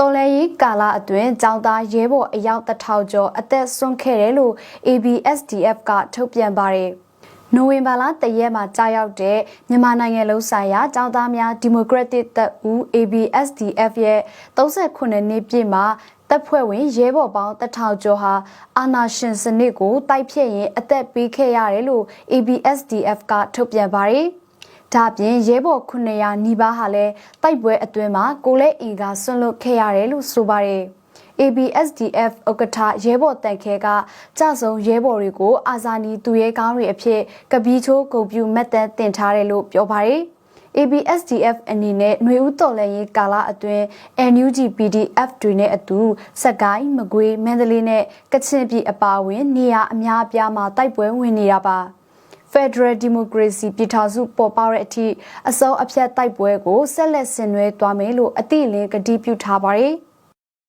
တော်လဲရေးကာလအတွင်းចောင်းသားရဲဘော်အယောက်တစ်ထောင်ကျော်အသက်ဆွန့်ခဲ့တယ်လို့ ABSDF ကထုတ်ပြန်ပါတယ်။နိုဝင်ဘာလတရက်မှာကြာရောက်တဲ့မြန်မာနိုင်ငံလုံးဆိုင်ရာចောင်းသားများဒီမိုကရက်တစ်တပ်ဦး ABSDF ရဲ့38နှစ်ပြည့်မှာတပ်ဖွဲ့ဝင်ရဲဘော်ပေါင်းတထောင်ကျော်ဟာအာနာရှင်စနစ်ကိုတိုက်ဖြတ်ရင်အသက်ပေးခဲ့ရတယ်လို့ ABSDF ကထုတ်ပြန်ပါတယ်။ ဒါပြင်ရဲဘော်900နီးပါးဟာလည်းတိုက်ပွဲအတွင်းမှာကိုလက်အီကဆွန့်လွတ်ခဲ့ရတယ်လို့ဆိုပါတယ်။ ABSDF ဥက္ကဋ္ဌရဲဘော်တန်ခဲကကြဆုံရဲဘော်တွေကို အာဇာနည်သူရဲကောင်းတွေအဖြစ်ကပီးချိုးဂုံပြူမှတ်တမ်းတင်ထားတယ်လို့ပြောပါတယ်။ ABSDF အနေနဲ့ຫນွေဦးတော်လှန်ရေးကာလအတွင်း NUG PDF တွေနဲ့အတူစက်ကိုင်းမကွေးမန္တလေးနဲ့ကချင်ပြည်အပါအဝင် နေရာအများအပြားမှာတိုက်ပွဲဝင်နေတာပါ။ Federal Democracy ပြည်ထောင်စုပေါ်ပေါက်တဲ့အထိအစောအဖြတ်တိုက်ပွဲကိုဆက်လက်ဆင်နွှဲသွားမယ်လို့အတိအလင်းကတိပြုထားပါတယ်။